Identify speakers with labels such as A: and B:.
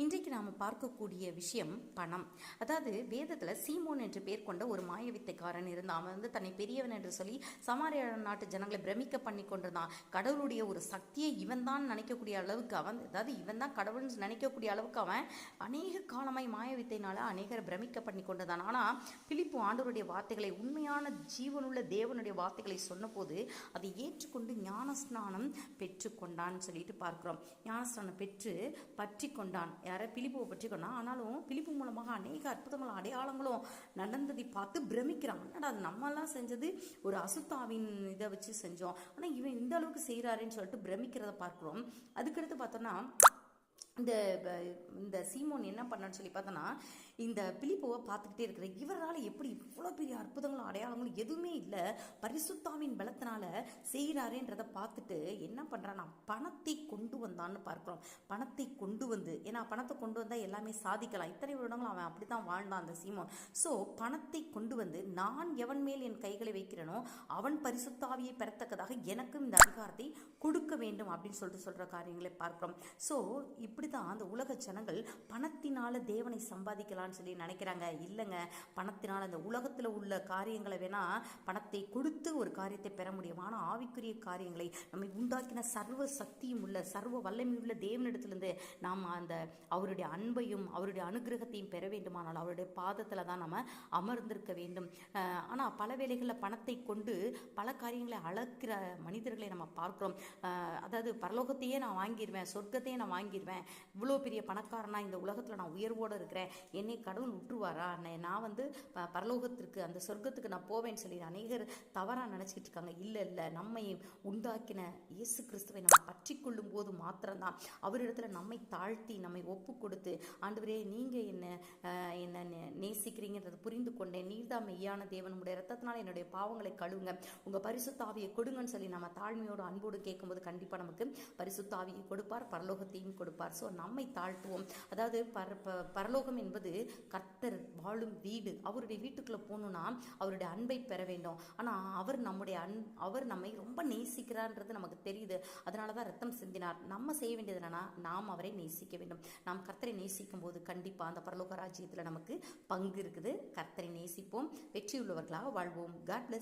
A: இன்றைக்கு நாம் பார்க்கக்கூடிய விஷயம் பணம். அதாவது வேதத்தில் சீமோன் என்று பேர் கொண்ட ஒரு மாயவித்தைக்காரன் இருந்தான். அவன் வந்து தன்னை பெரியவன் என்று சொல்லி சமாரிய நாட்டு ஜனங்களை பிரமிக்க பண்ணி கொண்டிருந்தான். கடவுளுடைய ஒரு சக்தியை இவன் தான் நினைக்கக்கூடிய அளவுக்கு அவன் அதாவது இவன் தான் கடவுள்னு நினைக்கக்கூடிய அளவுக்கு அவன் அநேக காலமாய் மாயவித்தையினால அநேகரை பிரமிக்க பண்ணி கொண்டிருந்தான். ஆனால் பிலிப்பு ஆண்டவருடைய வார்த்தைகளை உண்மையான ஜீவனுள்ள தேவனுடைய வார்த்தைகளை சொன்னபோது அதை ஏற்றுக்கொண்டு ஞானஸ்நானம் பெற்றுக்கொண்டான்னு சொல்லிட்டு பார்க்கிறோம். ஞானஸ்நானம் பெற்று பற்றி கொண்டான். யாரை பிலிப்புவை பற்றி கொண்டா ஆனாலும் பிலிப்பு மூலமாக அநேக அற்புதங்களும் அடையாளங்களும் நடந்ததை பார்த்து பிரமிக்கிறான். என்னடா அது நம்மலாம் செஞ்சது ஒரு அசுத்தாவின் இதை வச்சு செஞ்சோம். ஆனால் இவன் இந்த அளவுக்கு செய்கிறாருன்னு சொல்லிட்டு பிரமிக்கிறத பார்க்குறோம். அதுக்கடுத்து பார்த்தோன்னா இந்த இந்த சீமோன் என்ன பண்ணான்னு சொல்லி பார்த்தோன்னா இந்த பிலிப்போவை பார்த்துக்கிட்டே இருக்கிற இவரால் எப்படி இவ்வளோ பெரிய அற்புதங்களும் அடையாளங்களும் எதுவுமே இல்லை பரிசுத்தாவின் பலத்தினால செய்கிறாரேன்றதை பார்த்துட்டு என்ன பண்ணுறான்னா பணத்தை கொண்டு வந்தான்னு பார்க்குறோம். பணத்தை கொண்டு வந்து ஏன்னா பணத்தை கொண்டு வந்தால் எல்லாமே சாதிக்கலாம். இத்தனை வருடங்கள் அவன் அப்படி தான் வாழ்ந்தான் அந்த சீமோன். ஸோ பணத்தை கொண்டு வந்து நான் எவன் மேல் என் கைகளை வைக்கிறேனோ அவன் பரிசுத்தாவியை பெறத்தக்கதாக எனக்கும் இந்த அதிகாரத்தை கொடுக்க வேண்டும் அப்படின்னு சொல்லிட்டு சொல்கிற காரியங்களை பார்க்கிறோம். ஸோ இப்படி தான் அந்த உலக ஜனங்கள் பணத்தினால தேவனை சம்பாதிக்கலாம்னு சொல்லி நினைக்கிறாங்க. இல்லைங்க. பணத்தினால் அந்த உலகத்தில் உள்ள காரியங்களை வேணா பணத்தை கொடுத்து ஒரு காரியத்தை பெற முடியும். ஆனால் ஆவிக்குரிய காரியங்களை நம்மை உண்டாக்கின சர்வ சக்தியும் உள்ள சர்வ வல்லமையுள்ள தேவனிடத்திலிருந்து நாம் அந்த அவருடைய அன்பையும் அவருடைய அனுகிரகத்தையும் பெற வேண்டுமானால் அவருடைய பாதத்தில் தான் நம்ம அமர்ந்திருக்க வேண்டும். ஆனால் பல வேலைகளில் பணத்தை கொண்டு பல காரியங்களை அளக்கிற மனிதர்களை நம்ம பார்க்குறோம். அதாவது பரலோகத்தையே நான் வாங்கிடுவேன் சொர்க்கத்தையே நான் வாங்கிடுவேன் இவ்வளோ பெரிய பணக்காரனா இந்த உலகத்தில் நான் உயர்வோடு இருக்கிறேன். என்னை கடவுள் விட்டுருவாரா நான் நான் வந்து ப- பரலோகத்திற்கு அந்த சொர்க்கத்துக்கு நான் போவேன்னு சொல்லி அநேகர் தவறாக நினச்சிக்கிட்டு இருக்காங்க. இல்லை இல்லை நம்மை உண்டாக்கின இயேசு கிறிஸ்துவை நம்ம பற்றி கொள்ளும் போது மாத்திரம்தான். அவரிடத்துல நம்மை தாழ்த்தி நம்மை ஒப்பு கொடுத்து ஆண்டவரே நீங்கள் என்ன என்ன நே- புரிந்து கொண்டேன் நீர்தான் மெய்யான தேவன் உடைய ரத்தத்தினால் என்னுடைய பாவங்களை கழுவுங்க. உங்கள் பரிசுத்தாவியை கொடுங்கன்னு சொல்லி நம்ம தாழ்மையோடு அன்போடு கேட்கும்போது கண்டிப்பாக நமக்கு பரிசுத்தாவியை கொடுப்பார் பரலோகத்தையும் கொடுப்பார். ஸோ நம்மை தாழ்த்துவோம். அதாவது பர ப- பரலோகம் என்பது கர்த்தர் வாழும் வீடு. அவருடைய வீட்டுக்குள்ளே போகணுன்னா அவருடைய அன்பை பெற வேண்டும். ஆனால் அவர் நம்முடைய அன் அவர் நம்மை ரொம்ப நேசிக்கிறார்ன்றது நமக்கு தெரியுது. அதனால தான் ரத்தம் சிந்தினார். நம்ம செய்ய வேண்டியது என்னன்னா நாம் அவரை நேசிக்க வேண்டும். நாம் கர்த்தரை நேசிக்கும் போது கண்டிப்பாக அந்த பரலோக ராஜ்யத்தில் நமக்கு பங்கு இருக்குது. கர்த்தரை நேசிப்போம். வெற்றியுள்ளவர்களாக வாழ்வோம். God plus